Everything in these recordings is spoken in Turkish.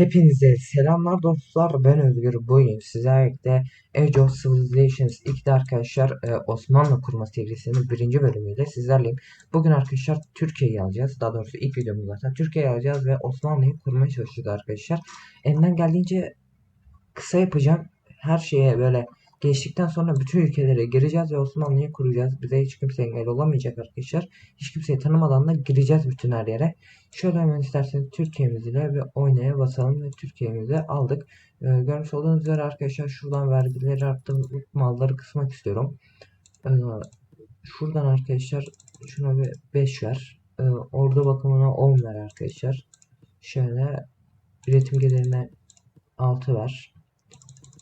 Hepinize selamlar dostlar. Ben Özgür. Bugün sizlerle Age of Civilizations 2'de arkadaşlar e, Osmanlı kurma serisinin birinci bölümüyle sizlerleyim. Bugün arkadaşlar Türkiye'yi alacağız. Daha doğrusu ilk videomuz zaten. Türkiye'yi alacağız ve Osmanlı'yı kurmaya çalışacağız arkadaşlar. Elimden geldiğince kısa yapacağım. Her şeye böyle geçtikten sonra bütün ülkelere gireceğiz ve Osmanlı'yı kuracağız. Bize hiç kimse engel olamayacak arkadaşlar. Hiç kimseyi tanımadan da gireceğiz bütün her yere. Şöyle hemen isterseniz Türkiye'miz ile bir oynaya basalım ve Türkiye'mizi aldık. Ee, görmüş olduğunuz üzere arkadaşlar şuradan vergileri arttırıp malları kısmak istiyorum. Ee, şuradan arkadaşlar şuna bir 5 ver. Ee, ordu bakımına 10 ver arkadaşlar. Şöyle üretim gelirine 6 ver.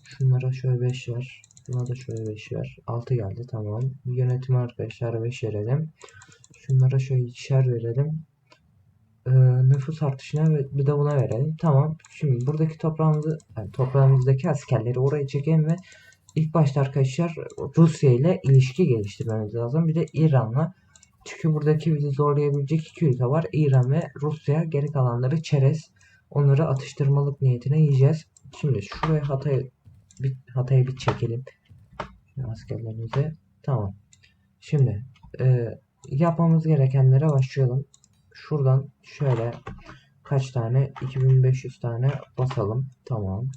Şunlara şöyle 5 ver. Buna da şöyle 5 ver. 6 geldi tamam. Yönetim arkadaşlar 5 verelim. Şunlara şöyle ikişer verelim. Ee, nüfus artışına ve bir de buna verelim. Tamam. Şimdi buradaki toprağımızı, yani toprağımızdaki askerleri oraya çekelim ve ilk başta arkadaşlar Rusya ile ilişki geliştirmemiz lazım. Bir de İran'la. Çünkü buradaki bizi zorlayabilecek iki ülke var. İran ve Rusya. Geri kalanları çerez. Onları atıştırmalık niyetine yiyeceğiz. Şimdi şuraya Hatay bir Hatay'ı bir çekelim. Askerlerimize. Tamam. Şimdi e, yapmamız gerekenlere başlayalım. Şuradan şöyle kaç tane 2500 tane basalım. Tamam.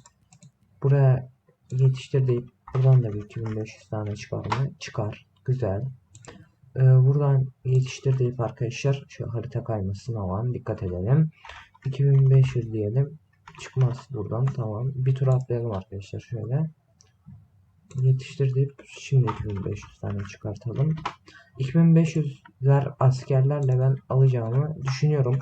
Buraya yetiştir deyip buradan da bir 2500 tane çıkar mı? Çıkar. Güzel. Ee, buradan yetiştir deyip arkadaşlar şu harita kaymasına aman dikkat edelim. 2500 diyelim. Çıkmaz buradan. Tamam. Bir tur atlayalım arkadaşlar şöyle. Yetiştir deyip şimdi 2500 tane çıkartalım. 2500'ler askerlerle ben alacağımı düşünüyorum.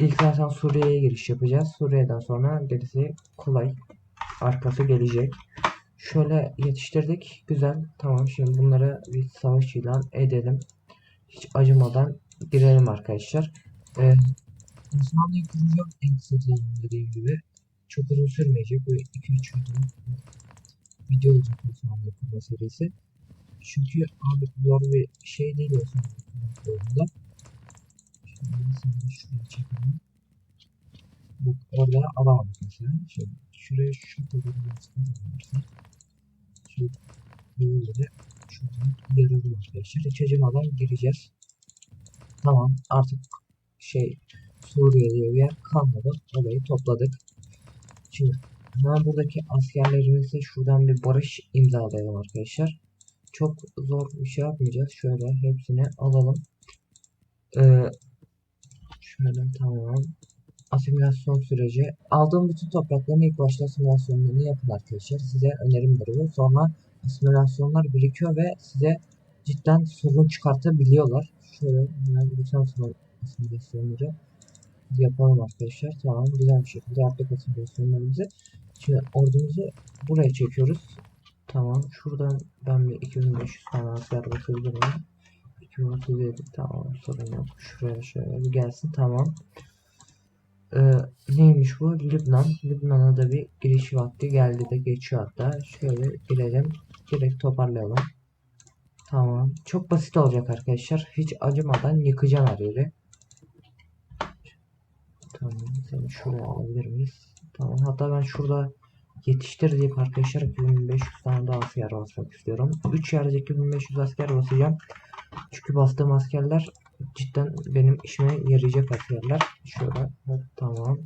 İlk zaten Suriye'ye giriş yapacağız. Suriye'den sonra gerisi kolay. Arkası gelecek. Şöyle yetiştirdik. Güzel. Tamam şimdi bunları bir savaş ilan edelim. Hiç acımadan girelim arkadaşlar. Ee, Osmanlı'yı en kısa zamanda dediğim gibi. Çok uzun sürmeyecek. Böyle 2-3 video, video olacak Osmanlı kurma serisi. Çünkü abi zor bir şey değil Osmanlı kurma Şimdi mesela şuraya çekelim. Bak orada alamadık mesela. Şimdi şuraya şu kadar çıkarabilirsek. Şu böyle de şuradan yaralım arkadaşlar. Hiç acımadan gireceğiz. Tamam artık şey Suriye diye bir yer kalmadı. Olayı topladık. Şimdi hemen buradaki askerlerimizle şuradan bir barış imzalayalım arkadaşlar. Çok zor bir şey yapmayacağız. Şöyle hepsini alalım. Ee, şöyle tamam. Asimilasyon süreci. Aldığım bütün toprakların ilk başta asimilasyonlarını yapın arkadaşlar. Size önerimdir bu. Sonra asimilasyonlar birikiyor ve size cidden sorun çıkartabiliyorlar. Şöyle hemen bütün asimilasyonları yapalım arkadaşlar. Tamam güzel bir şekilde yaptık asimilasyonlarımızı. Şimdi ordumuzu buraya çekiyoruz. Tamam. Şuradan ben bir 2500 tane asker basabilir miyim? 237 tamam sorun yok. Şuraya şöyle bir gelsin tamam. Ee, neymiş bu? Lübnan. Lübnan'a da bir giriş vakti geldi de geçiyor hatta. Şöyle girelim. Direkt toparlayalım. Tamam. Çok basit olacak arkadaşlar. Hiç acımadan yıkacağım her yeri. Tamam. Seni şuraya alabilir miyiz? Tamam. Hatta ben şurada yetiştir deyip arkadaşlar 2500 tane daha asker basmak istiyorum. 3 yerde 2500 asker basacağım. Çünkü bastığım askerler cidden benim işime yarayacak askerler. Şöyle tamam.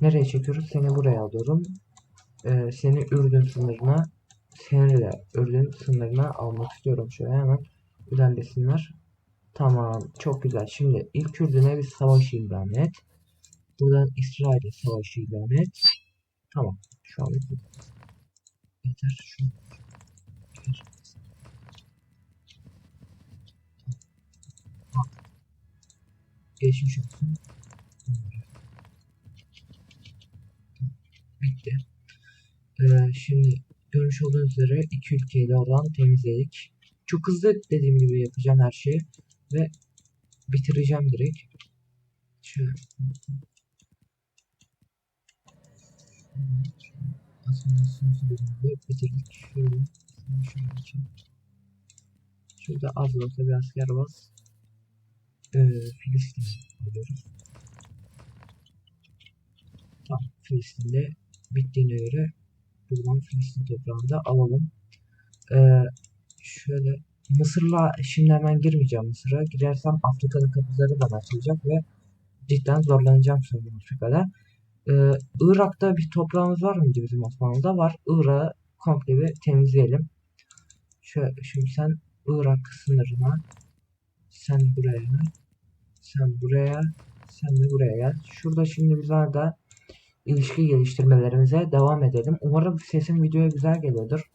Nereye çekiyoruz? Seni buraya alıyorum. Ee, seni Ürdün sınırına seni de Ürdün sınırına almak istiyorum. Şöyle hemen ilerlesinler. Tamam. Çok güzel. Şimdi ilk Ürdün'e bir savaş ilan et. Buradan İsrail'e savaşı ilan et. Tamam. Şu an yeter. Şu. Geçmiş olsun. Bitti. Ee, şimdi görmüş olduğunuz üzere iki ülkeyi de oradan temizledik. Çok hızlı dediğim gibi yapacağım her şeyi ve bitireceğim direkt. Şöyle. Bitirdik. Şöyle. Şöyle için. Şurada az da olsa bir asker var. Ee, Filistin alıyoruz. Tamam. Filistin'de bittiğine göre buradan Filistin toprağında alalım. Ee, şöyle Mısır'la şimdi hemen girmeyeceğim Mısır'a. Girersem Afrika'nın kapıları bana açılacak ve cidden zorlanacağım sonra Afrika'da. Ee, Irak'ta bir toprağımız var mıydı bizim Osmanlı'da? Var. Irak'ı komple bir temizleyelim. Şöyle, şimdi sen Irak sınırına sen buraya sen buraya sen de buraya gel. Şurada şimdi biz arada ilişki geliştirmelerimize devam edelim. Umarım sesim videoya güzel geliyordur.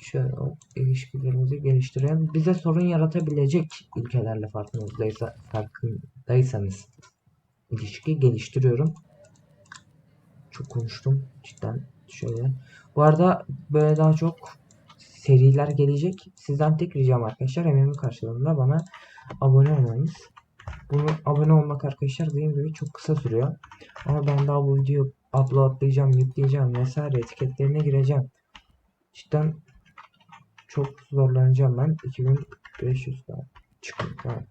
Şöyle o ilişkilerimizi geliştirelim. Bize sorun yaratabilecek ülkelerle farkındaysa, farkındaysanız ilişki geliştiriyorum. Çok konuştum cidden şöyle. Bu arada böyle daha çok seriler gelecek. Sizden tek ricam arkadaşlar emeğimin karşılığında bana abone olmanız. Bunu abone olmak arkadaşlar dediğim gibi çok kısa sürüyor. Ama ben daha bu videoyu uploadlayacağım, yükleyeceğim vesaire etiketlerine gireceğim. Cidden çok zorlanacağım ben. 2500 daha çıkın. Tamam.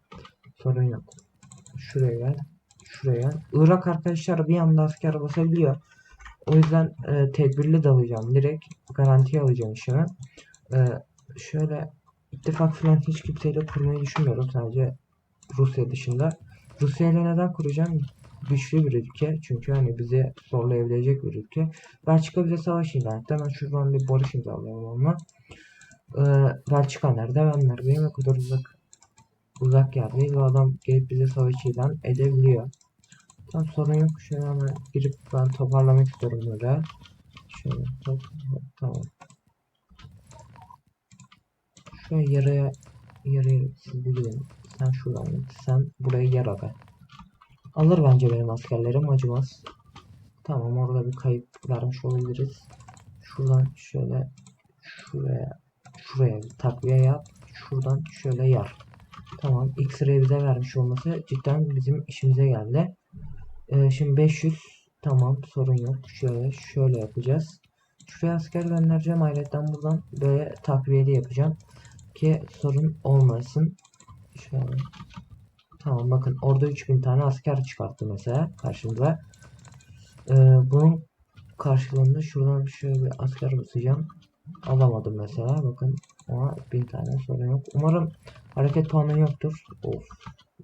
Sorun yok. Şuraya gel. Şuraya. Irak arkadaşlar bir anda asker basabiliyor. O yüzden e, tedbirli dalacağım. Direkt garantiye alacağım işimi. E, şöyle ittifak falan hiç kimseyle kurmayı düşünmüyorum. Sadece Rusya dışında. Rusya ile neden kuracağım? Güçlü bir ülke. Çünkü hani bizi zorlayabilecek bir ülke. Belçika bize savaş ilan etti. Hemen şuradan bir barış imzalayalım onunla. Ee, Belçika nerede? Ben neredeyim? O kadar uzak uzak yerdeyiz. Ve adam gelip bize savaş ilan edebiliyor. Tam sorun yok. Şöyle hemen girip ben toparlamak istiyorum böyle. Şöyle hop, hop, tamam. Şöyle yaraya yaraya bulayım. Sen şuradan git. Sen burayı yer aga. Alır bence benim askerlerim acımaz. Tamam orada bir kayıp vermiş olabiliriz. Şuradan şöyle şuraya şuraya bir takviye yap. Şuradan şöyle yar. Tamam. X-ray bize vermiş olması cidden bizim işimize geldi. Ee, şimdi 500 tamam sorun yok. Şöyle şöyle yapacağız. Şuraya asker göndereceğim. Ayrıca buradan böyle takviyeli yapacağım. Ki sorun olmasın. Şöyle. Tamam bakın orada 3000 tane asker çıkarttı mesela karşımıza. Ee, bunun karşılığında şuradan şöyle bir asker basacağım. Alamadım mesela bakın ama 1000 tane sorun yok. Umarım hareket puanı yoktur. Of.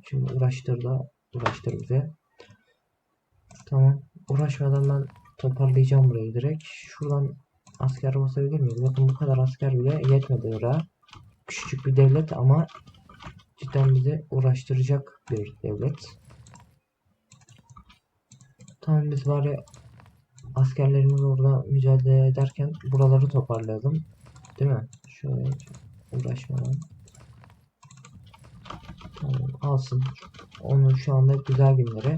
Şimdi uğraştırdı. Uğraştır bize. Tamam. Uğraşmadan ben toparlayacağım burayı direkt. Şuradan asker basabilir miyiz? Bakın bu kadar asker bile yetmedi oraya. Küçücük bir devlet ama cidden bizi uğraştıracak bir devlet. Tamam biz bari askerlerimiz orada mücadele ederken buraları toparlayalım. Değil mi? Şöyle uğraşmadan. Tamam alsın. Onun şu anda güzel günleri.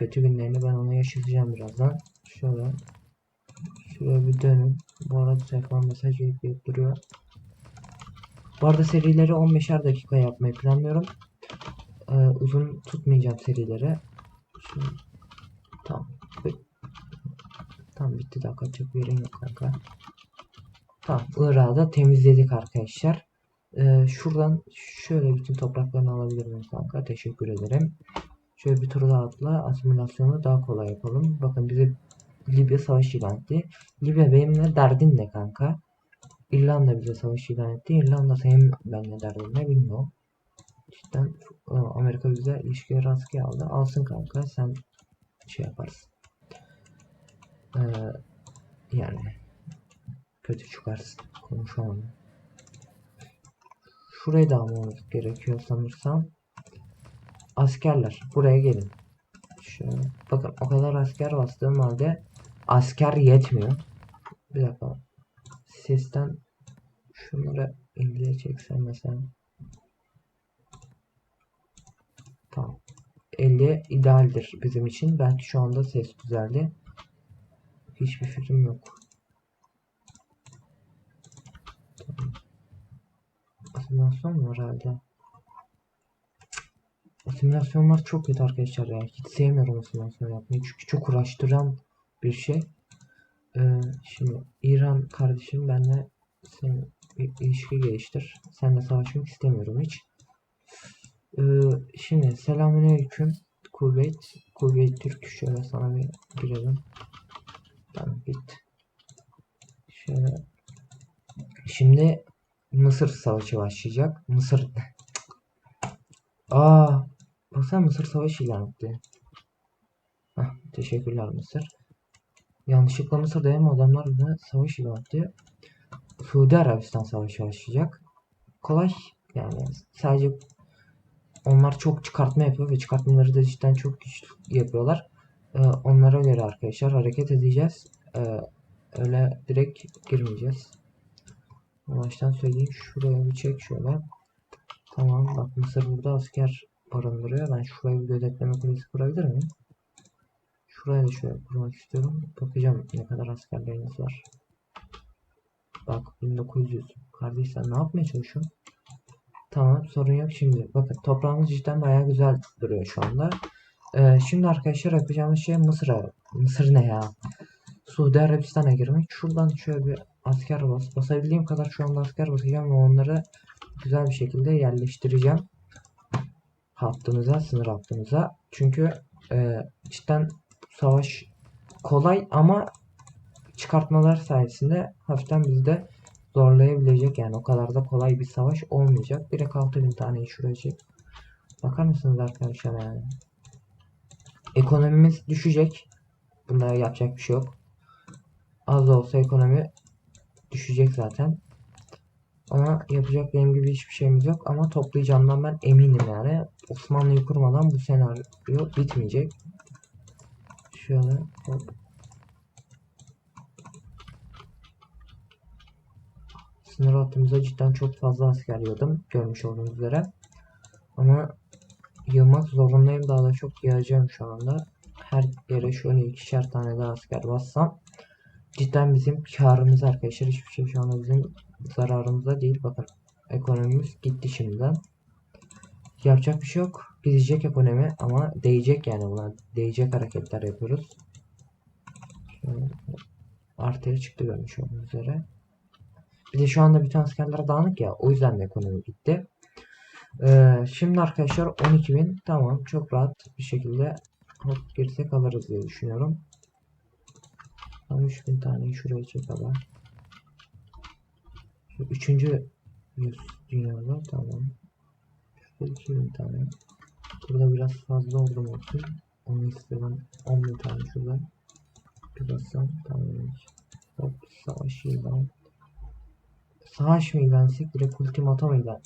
Kötü günlerini ben ona yaşatacağım birazdan. Şöyle. Şuraya bir dönün. Bu arada telefon mesaj yükleyip duruyor. Bu arada serileri 15'er dakika yapmayı planlıyorum. Ee, uzun tutmayacağım serileri. Şimdi, tamam. Tamam bitti daha kaçacak bir yerin yok kanka. Tamam Irak'ı da temizledik arkadaşlar. Ee, şuradan şöyle bütün topraklarını alabilir miyim kanka? Teşekkür ederim. Şöyle bir tur daha atla asimilasyonu daha kolay yapalım. Bakın bize Libya savaş ilan etti. Libya benimle derdin ne kanka? İrlanda bize savaş ilan etti. İrlanda senin benimle derdin ne bilmiyorum. Cidden Amerika bize ilişkileri askıya aldı. Alsın kanka sen şey yaparsın. Ee, yani kötü çıkarsın. Konuşamam. Şurayı da almamız gerekiyor sanırsam. Askerler buraya gelin. Şöyle. Bakın o kadar asker bastığım halde asker yetmiyor. Bir dakika. Sesten şunları 50'ye çeksem mesela. Tamam. 50 idealdir bizim için. Belki şu anda ses düzeldi. Hiçbir fikrim yok. Simülasyon mu herhalde? Simülasyonlar çok kötü arkadaşlar ya. Hiç sevmiyorum simülasyon yapmayı. Çünkü çok uğraştıran bir şey. Ee, şimdi İran kardeşim benle sen bir ilişki geliştir. Seninle savaşmak istemiyorum hiç. Ee, şimdi selamünaleyküm. Kuveyt. Kuveyt Türk. Şöyle sana bir girelim. Tamam bitti. Şöyle. Şimdi Mısır savaşı başlayacak. Mısır. Aa, baksana Mısır savaşı ilan etti. Heh, teşekkürler Mısır. Yanlışlıkla Mısır değil mi adamlar da savaş ilan etti. Suudi Arabistan savaşı başlayacak. Kolay yani sadece onlar çok çıkartma yapıyor ve çıkartmaları da cidden çok güçlü yapıyorlar. Ee, onlara göre arkadaşlar hareket edeceğiz. Ee, öyle direkt girmeyeceğiz. Baştan söyleyeyim. Şuraya bir çek şöyle. Tamam bak Mısır burada asker barındırıyor. Ben şuraya bir gözetleme kulesi kurabilir miyim? Şuraya da şöyle kurmak istiyorum. Bakacağım ne kadar askerleriniz var. Bak 1900. Kardeş sen ne yapmaya çalışıyorsun? Tamam sorun yok şimdi. Bakın toprağımız cidden bayağı güzel duruyor şu anda. Ee, şimdi arkadaşlar yapacağımız şey Mısır'a. Mısır ne ya? Suudi Arabistan'a girmek. Şuradan şöyle bir asker bas. Basabildiğim kadar şu anda asker basacağım ve onları güzel bir şekilde yerleştireceğim. Hattımıza, sınır hattımıza. Çünkü e, cidden savaş kolay ama çıkartmalar sayesinde hafiften bizi de zorlayabilecek yani o kadar da kolay bir savaş olmayacak. Direkt 6000 tane çek. Bakar mısınız arkadaşlar yani? Ekonomimiz düşecek. Bunda yapacak bir şey yok. Az da olsa ekonomi düşecek zaten. Ama yapacak benim gibi hiçbir şeyimiz yok. Ama toplayacağımdan ben eminim yani. Osmanlı'yı kurmadan bu senaryo bitmeyecek. Şöyle hop. Sınır hattımıza cidden çok fazla asker yığdım. Görmüş olduğunuz üzere. Ama yığmak zorundayım. Daha da çok yığacağım şu anda. Her yere şöyle ikişer tane daha asker bassam cidden bizim karımız arkadaşlar. Hiçbir şey şu anda bizim zararımıza değil. Bakın ekonomimiz gitti şimdiden. Yapacak bir şey yok. Gidecek ekonomi ama değecek yani buna. Değecek hareketler yapıyoruz. Şöyle artıya çıktı görmüş olduğunuz üzere. Bir de şu anda bütün askerler dağınık ya. O yüzden de ekonomi gitti. Ee, şimdi arkadaşlar 12.000 tamam çok rahat bir şekilde hop girsek alırız diye düşünüyorum. Tam 3000 taneyi şuraya çekelim. Üçüncü 100 dünyada tamam. Şurada 2000 tane. Burada biraz fazla ordum olsun. Onu istiyorum. 10.000 tane şurada. Bassam tamam. Hop savaş ilan. Savaş mı ilan etsek direkt ultimatom ilan.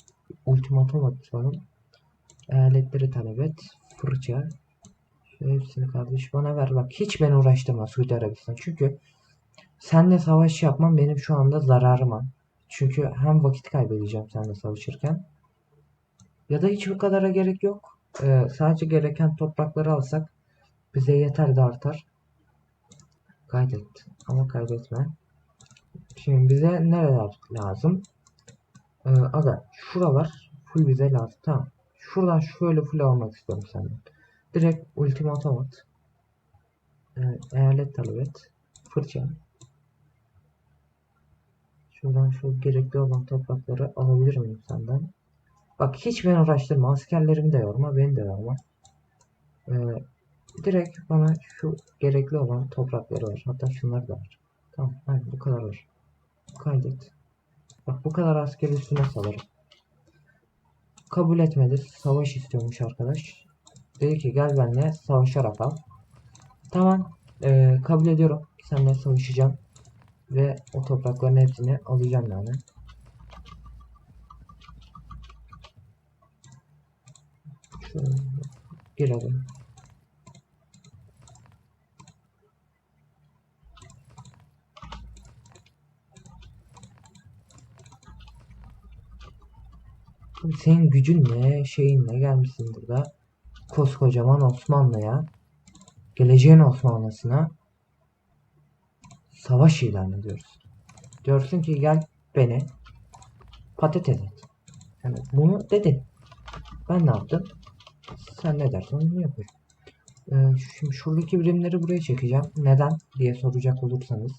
Ultimatom atalım. Eyaletleri talep et. Fırça. Şu hepsini kardeş bana ver bak. Hiç beni uğraştırma Suudi Arabistan. Çünkü senle savaş yapmam benim şu anda zararıma. Çünkü hem vakit kaybedeceğim seninle savaşırken. Ya da hiç bu kadara gerek yok. Ee, sadece gereken toprakları alsak bize yeter de artar. Kaydet. Ama kaydetme. Şimdi bize nereler lazım? Ee, aga şuralar full bize lazım. Tamam. Şuradan şöyle full almak istiyorum senden. Direkt ultimatom at. Ee, eyalet talep et. Fırça. Şuradan şu gerekli olan toprakları alabilir miyim senden? Bak hiç beni uğraştırma. Askerlerimi de yorma. Beni de yorma. Ee, direkt bana şu gerekli olan toprakları ver. Hatta şunları da ver. Tamam. Aynen bu kadar var. Kaydet. Bak bu kadar asker üstüne salarım. Kabul etmedi. Savaş istiyormuş arkadaş. Dedi ki gel benimle savaşarak al. Tamam. Ee, kabul ediyorum. Seninle savaşacağım. Ve o toprakların hepsini alacağım yani. Şöyle girelim. Senin gücün ne, şeyin ne gelmişsin burada. Koskocaman Osmanlı'ya, geleceğin Osmanlısına savaş ilan ediyoruz. Diyorsun ki gel beni patates et. Yani bunu dedin. Ben ne yaptım? Sen ne dersen onu yapıyorum. Ee, şimdi şuradaki birimleri buraya çekeceğim. Neden diye soracak olursanız.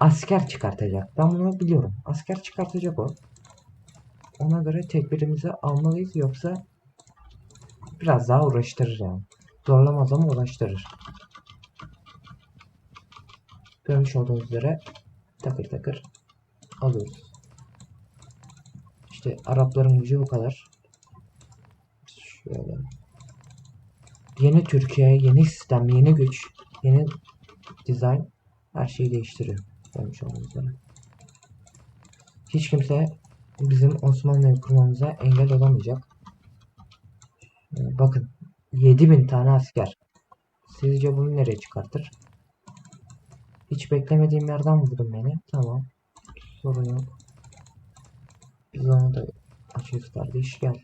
Asker çıkartacak. Ben bunu biliyorum. Asker çıkartacak o. Ona göre tedbirimizi almalıyız yoksa biraz daha uğraştırır yani. zorlamaz ama uğraştırır. Görmüş olduğunuz üzere takır takır alıyoruz. İşte Arapların gücü bu kadar. Şöyle. Yeni Türkiye, yeni sistem, yeni güç, yeni dizayn her şeyi değiştiriyor. Görmüş olduğunuz üzere. Hiç kimse bizim Osmanlı'yı kurmamıza engel olamayacak. Ee, Bakın 7000 tane asker. Sizce bunu nereye çıkartır? Hiç beklemediğim yerden vurdum beni. Tamam. Sorun yok. Biz onu da açıyoruz kardeş. Gel.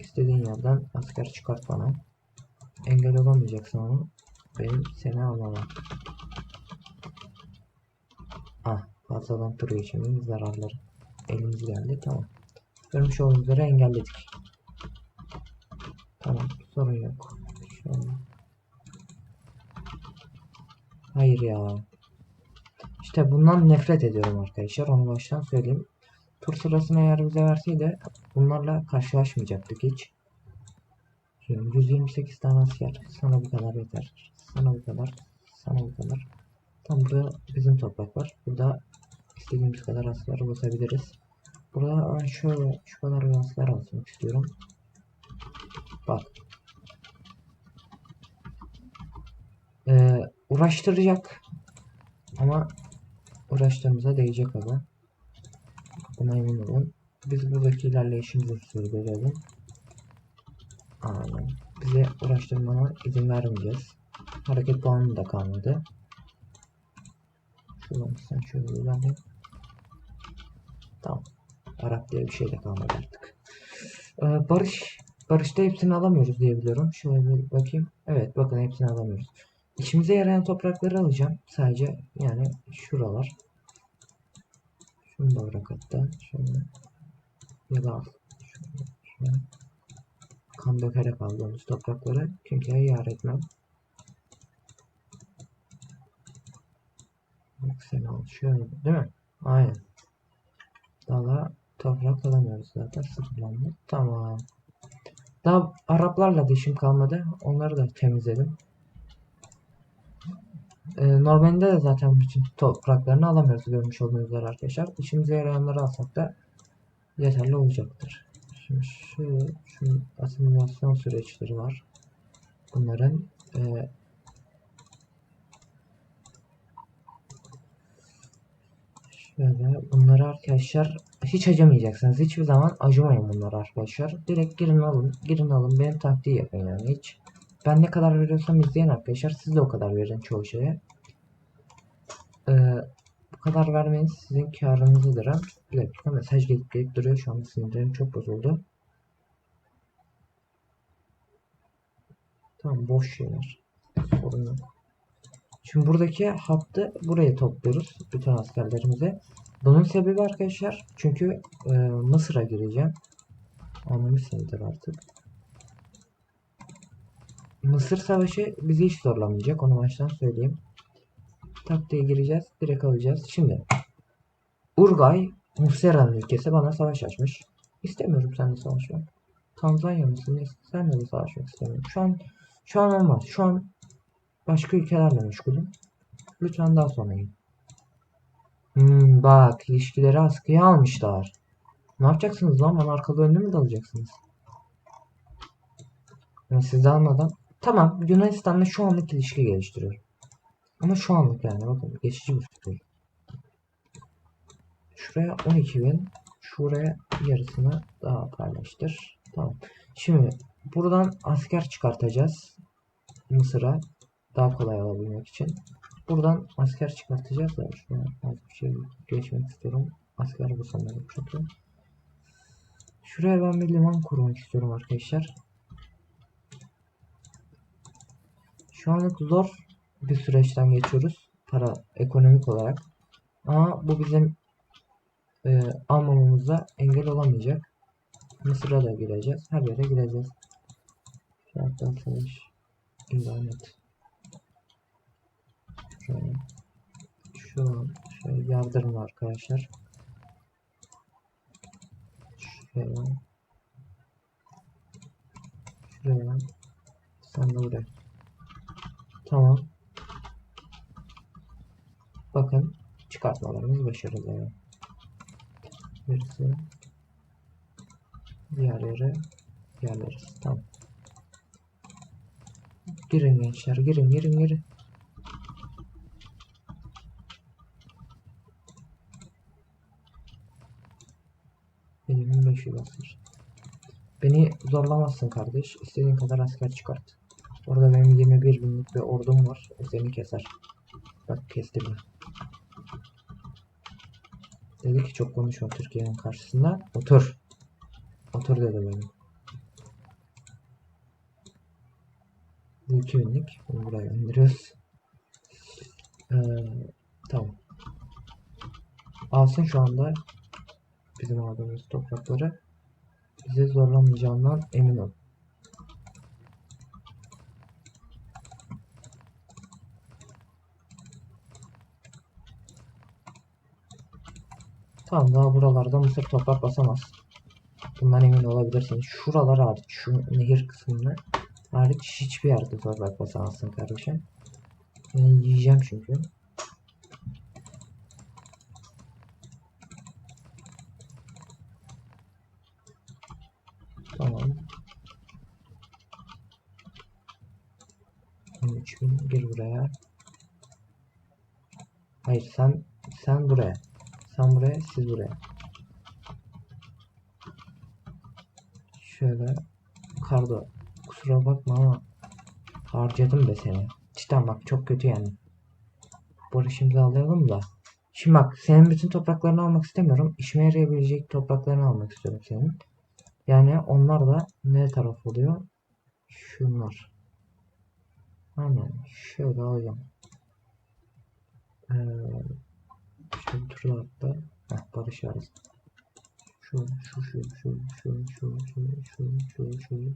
İstediğin yerden asker çıkart bana. Engel olamayacaksın onu. Benim seni almama. Ah fazladan tur geçmenin zararları. Elimiz geldi. Tamam. Görmüş olduğunuz üzere engelledik. Tamam. Sorun yok. Şöyle. Hayır ya. İşte bundan nefret ediyorum arkadaşlar. Onu baştan söyleyeyim. Tur sırasını eğer bize verseydi bunlarla karşılaşmayacaktık hiç. Şimdi 128 tane asker. Sana bu kadar yeter. Sana bu kadar. Sana bu kadar. Tam burada bizim toprak var. Burada istediğimiz kadar asker basabiliriz. Burada ben şöyle şu kadar bir asker almak istiyorum. Bak. Ee, uğraştıracak. Ama uğraştığımıza değecek abi. Buna emin olun. Biz buradaki ilerleyişimizi sürdürelim. Aynen. Bize uğraştırmana izin vermeyeceğiz. Hareket puanı da kalmadı. Şuradan sen şöyle ilerle. Tamam. Arap diye bir şey de kalmadı artık. Ee, barış. Barış'ta hepsini alamıyoruz diye biliyorum. Şöyle bir bakayım. Evet bakın hepsini alamıyoruz. İşimize yarayan toprakları alacağım. Sadece yani şuralar. Şunu da bırak hatta. Şöyle. Ya da al. Şöyle. Şöyle. Kan dökerek aldığımız toprakları kimseye yar etmem. Bak sen al. Şöyle değil mi? Aynen. Daha toprak alamıyoruz zaten. Sıfırlandı. Tamam. Daha Araplarla da işim kalmadı. Onları da temizledim. Ee, normalde de zaten bütün topraklarını alamıyoruz görmüş olduğunuz üzere arkadaşlar. İşimize yarayanları alsak da yeterli olacaktır. Şimdi şu, şu asimilasyon süreçleri var. Bunların e, şöyle bunları arkadaşlar hiç acımayacaksınız. Hiçbir zaman acımayın bunlara arkadaşlar. Direkt girin alın. Girin alın. Benim taktiği yapın yani hiç. Ben ne kadar veriyorsam izleyen arkadaşlar siz de o kadar verin çoğu şeye. Ee, bu kadar vermeniz sizin karınızıdır. ha. Bir dakika mesaj gelip gelip duruyor. Şu anda sinirlerim çok bozuldu. Tamam boş şeyler. Sorun yok. Şimdi buradaki hattı buraya topluyoruz. Bütün askerlerimize. Bunun sebebi arkadaşlar çünkü e, Mısır'a gireceğim. Anlamışsınızdır artık. Mısır Savaşı bizi hiç zorlamayacak. Onu baştan söyleyeyim. Taktiğe gireceğiz. Direkt alacağız. Şimdi Urgay Muslera'nın ülkesi bana savaş açmış. İstemiyorum seninle savaşmak. Tanzanya mısın? Ne? Seninle de savaşmak istemiyorum. Şu an şu an olmaz. Şu an başka ülkelerle meşgulüm. Lütfen daha sonra in. Hmm, bak ilişkileri askıya almışlar. Ne yapacaksınız lan? Bana arkalı önlü mü dalacaksınız? Yani siz almadan. Tamam Yunanistan'la şu anlık ilişki geliştiriyorum. Ama şu anlık yani bakın geçici bir fikir. Şuraya 12 bin. Şuraya yarısını daha paylaştır. Tamam. Şimdi buradan asker çıkartacağız. Mısır'a daha kolay alabilmek için. Buradan asker çıkartacağız da şuraya az bir şey geçmek istiyorum. Asker bu sanırım çünkü. Şuraya ben bir liman kurmak istiyorum arkadaşlar. Şu anlık zor bir süreçten geçiyoruz. Para ekonomik olarak. Ama bu bizim e, almamamıza engel olamayacak. Mısır'a da gireceğiz. Her yere gireceğiz. Şartlar savaş. ilan et. Şöyle. Şu şöyle yardırma arkadaşlar. Şuraya. Şuraya. Sen de buraya. Tamam. Bakın çıkartmalarımız başarılı. Birisi diğerleri diğerleri. Tamam. Girin gençler girin girin girin. Benim 500 asır. Beni zorlamazsın kardeş. İstediğin kadar asker çıkart. Orada benim 21 binlik bir ordum var. O seni keser. Bak kesti bile. Dedi ki çok konuşma Türkiye'nin karşısında. Otur. Otur dedi benim. Bu 2 binlik. Bunu buraya gönderiyoruz. Ee, tamam. Alsın şu anda bizim aldığımız toprakları bize zorlamayacağından emin ol. Tamam daha buralarda Mısır toprak basamaz. Bundan emin olabilirsiniz. Şuralar hariç, şu nehir kısmını hariç hiçbir yerde toprak basamazsın kardeşim. Ben yiyeceğim çünkü. Tamam. 13.000 gir buraya. Hayır sen sen buraya. Sen buraya siz buraya. Şöyle kardo kusura bakma ama harcadım be seni. Cidden bak çok kötü yani. Barış imzalayalım da. Şimdi bak senin bütün topraklarını almak istemiyorum. İşime yarayabilecek topraklarını almak istiyorum senin. Yani onlar da ne taraf oluyor? Şunlar. Aynen. Şöyle alacağım. Ee, turda hatta. Heh, barış arası. Şu, şu, şu, şu, şu, şu, şu, şu, şu, şu.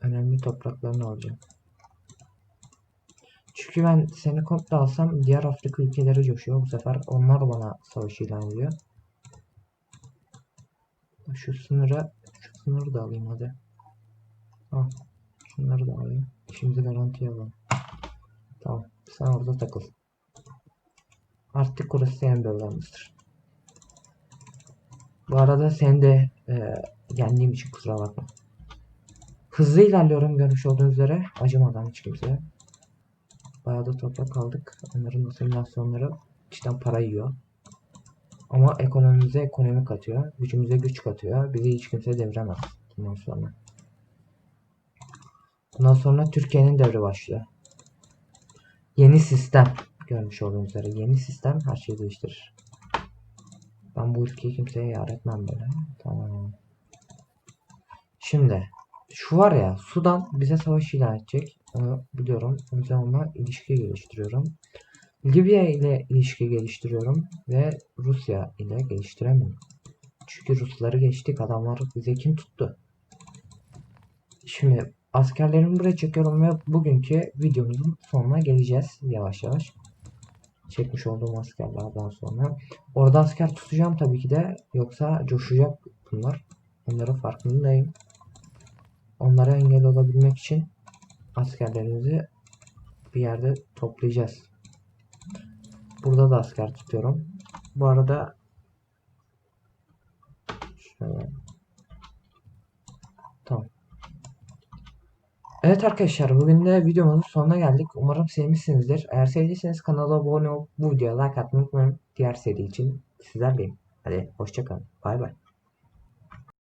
Önemli topraklarını alacağım. Çünkü ben seni komple alsam diğer Afrika ülkeleri coşuyor. Bu sefer onlar bana savaş ilan ediyor. Şu sınıra şu sınırı da alayım hadi. Al. Şunları da alayım. İşimizi garantiye alalım. Tamam. Sen orada takıl. Artık burası senin bölgemizdir. Bu arada sen de e, yendiğim için kusura bakma. Hızlı ilerliyorum görmüş olduğunuz üzere. Acımadan hiç kimseye. Bayağı da toprak aldık. Onların asimilasyonları cidden para yiyor. Ama ekonomimize ekonomi katıyor. Gücümüze güç katıyor. Bizi hiç kimse deviremez. Bundan sonra. Bundan sonra Türkiye'nin devri başlıyor. Yeni sistem. Görmüş olduğunuz üzere. Yeni sistem her şeyi değiştirir. Ben bu ülkeyi kimseye yar etmem böyle. Tamam. Şimdi şu var ya Sudan bize savaş ilan edecek. Onu biliyorum. O yüzden onunla ilişki geliştiriyorum. Libya ile ilişki geliştiriyorum ve Rusya ile geliştiremiyorum. Çünkü Rusları geçtik adamlar bize kim tuttu? Şimdi askerlerimi buraya çekiyorum ve bugünkü videomuzun sonuna geleceğiz yavaş yavaş. Çekmiş olduğum askerlerden sonra. Orada asker tutacağım tabii ki de yoksa coşacak bunlar. Onların farkındayım. Onlara engel olabilmek için askerlerimizi bir yerde toplayacağız. Burada da asker tutuyorum. Bu arada şöyle tamam. Evet arkadaşlar bugün de videomuzun sonuna geldik. Umarım sevmişsinizdir. Eğer sevdiyseniz kanala abone olup bu videoya like atmayı unutmayın. Diğer seri için sizlerleyim. Hadi hoşçakalın. Bay bay.